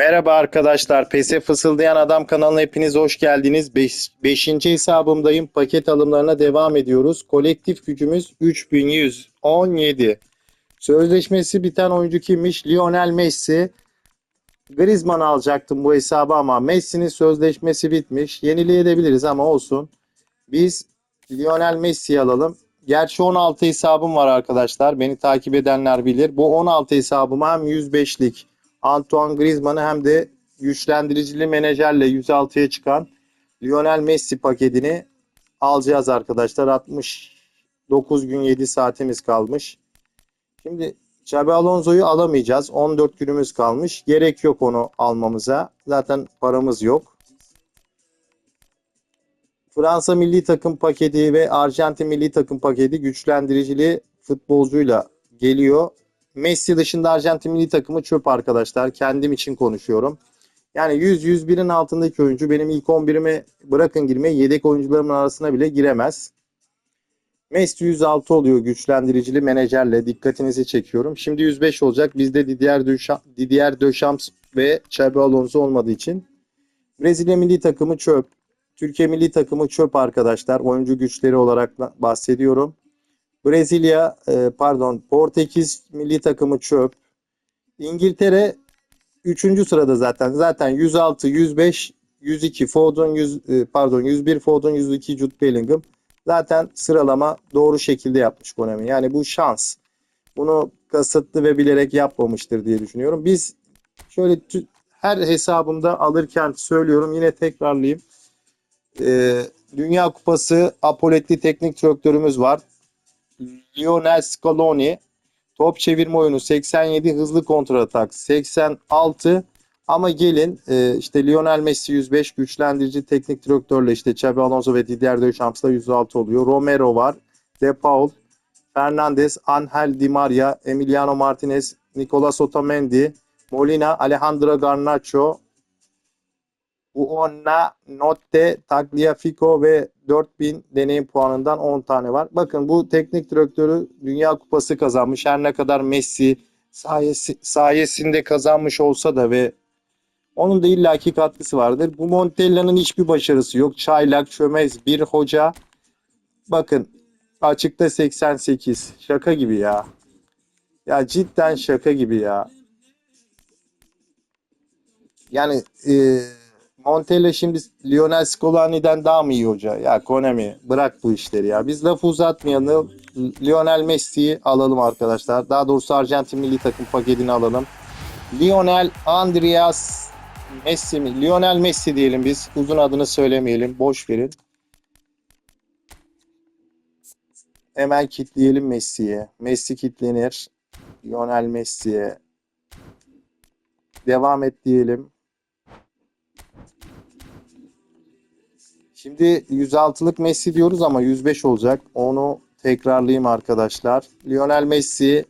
Merhaba arkadaşlar. PES'e fısıldayan adam kanalına hepiniz hoş geldiniz. 5. hesabımdayım. Paket alımlarına devam ediyoruz. Kolektif gücümüz 3117. Sözleşmesi biten oyuncu kimmiş? Lionel Messi. Griezmann alacaktım bu hesabı ama Messi'nin sözleşmesi bitmiş. Yenileyebiliriz ama olsun. Biz Lionel Messi'yi alalım. Gerçi 16 hesabım var arkadaşlar. Beni takip edenler bilir. Bu 16 hesabıma hem 105'lik Antoine Griezmann'ı hem de güçlendiricili menajerle 106'ya çıkan Lionel Messi paketini alacağız arkadaşlar. 69 gün 7 saatimiz kalmış. Şimdi Xabi Alonso'yu alamayacağız. 14 günümüz kalmış. Gerek yok onu almamıza. Zaten paramız yok. Fransa milli takım paketi ve Arjantin milli takım paketi güçlendiricili futbolcuyla geliyor. Messi dışında Arjantin milli takımı çöp arkadaşlar. Kendim için konuşuyorum. Yani 100-101'in altındaki oyuncu benim ilk 11'ime bırakın girmeyi yedek oyuncularımın arasına bile giremez. Messi 106 oluyor güçlendiricili menajerle. Dikkatinizi çekiyorum. Şimdi 105 olacak. Bizde Didier, Deschamps, Didier Deschamps ve Xabi Alonso olmadığı için. Brezilya milli takımı çöp. Türkiye milli takımı çöp arkadaşlar. Oyuncu güçleri olarak bahsediyorum. Brezilya, e, pardon Portekiz milli takımı çöp. İngiltere 3. sırada zaten. Zaten 106, 105, 102 Foden, 100, e, pardon 101 Foden, 102 Jude Bellingham. Zaten sıralama doğru şekilde yapmış Konami. Yani bu şans. Bunu kasıtlı ve bilerek yapmamıştır diye düşünüyorum. Biz şöyle her hesabımda alırken söylüyorum yine tekrarlayayım. Ee, Dünya Kupası Apoletli teknik direktörümüz var. Lionel Scaloni top çevirme oyunu 87 hızlı kontratak 86 ama gelin e, işte Lionel Messi 105 güçlendirici teknik direktörle işte Xabi Alonso ve Didier Deschamps'la 106 oluyor. Romero var. De Paul, Fernandez, Angel Di Maria, Emiliano Martinez, Nicolas Otamendi, Molina, Alejandro Garnacho, Buona Notte, Tagliafico ve 4000 deneyim puanından 10 tane var. Bakın bu teknik direktörü Dünya Kupası kazanmış. Her ne kadar Messi sayesi, sayesinde kazanmış olsa da ve onun da illaki katkısı vardır. Bu Montella'nın hiçbir başarısı yok. Çaylak, çömez bir hoca. Bakın açıkta 88. Şaka gibi ya. Ya cidden şaka gibi ya. Yani eee Montella şimdi Lionel Scolani'den daha mı iyi hoca? Ya Konami bırak bu işleri ya. Biz lafı uzatmayalım. Lionel Messi'yi alalım arkadaşlar. Daha doğrusu Arjantin milli takım paketini alalım. Lionel Andreas Messi mi? Lionel Messi diyelim biz. Uzun adını söylemeyelim. Boş verin. Hemen kitleyelim Messi'ye. Messi kitlenir. Lionel Messi'ye. Devam et diyelim. Şimdi 106'lık Messi diyoruz ama 105 olacak. Onu tekrarlayayım arkadaşlar. Lionel Messi,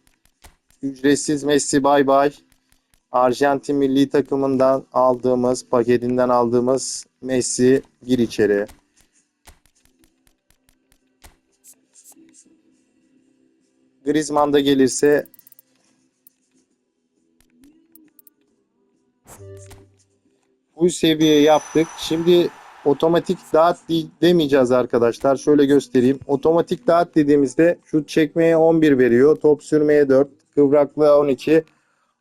ücretsiz Messi bay bay. Arjantin milli takımından aldığımız, paketinden aldığımız Messi gir içeri. Griezmann da gelirse bu seviye yaptık. Şimdi otomatik dağıt demeyeceğiz arkadaşlar. Şöyle göstereyim. Otomatik dağıt dediğimizde şut çekmeye 11 veriyor. Top sürmeye 4. Kıvraklığa 12.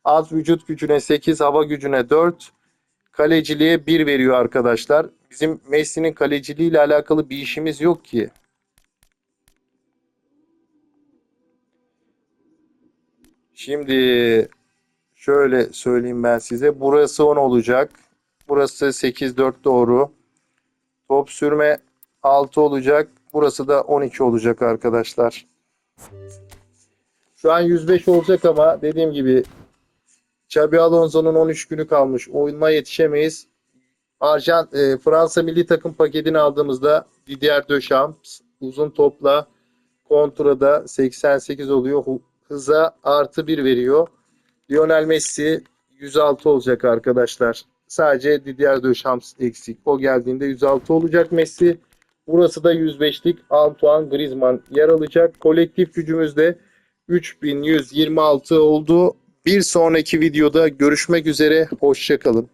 Az vücut gücüne 8. Hava gücüne 4. Kaleciliğe 1 veriyor arkadaşlar. Bizim Messi'nin kaleciliğiyle alakalı bir işimiz yok ki. Şimdi şöyle söyleyeyim ben size. Burası 10 olacak. Burası 8-4 doğru. Top sürme 6 olacak. Burası da 12 olacak arkadaşlar. Şu an 105 olacak ama dediğim gibi Xabi Alonso'nun 13 günü kalmış. Oyununa yetişemeyiz. Arjant, e, Fransa milli takım paketini aldığımızda Didier Deschamps uzun topla kontrada 88 oluyor. Hıza artı 1 veriyor. Lionel Messi 106 olacak arkadaşlar. Sadece Didier Deschamps eksik. O geldiğinde 106 olacak Messi. Burası da 105'lik Antoine Griezmann yer alacak. Kolektif gücümüzde 3126 oldu. Bir sonraki videoda görüşmek üzere. Hoşçakalın.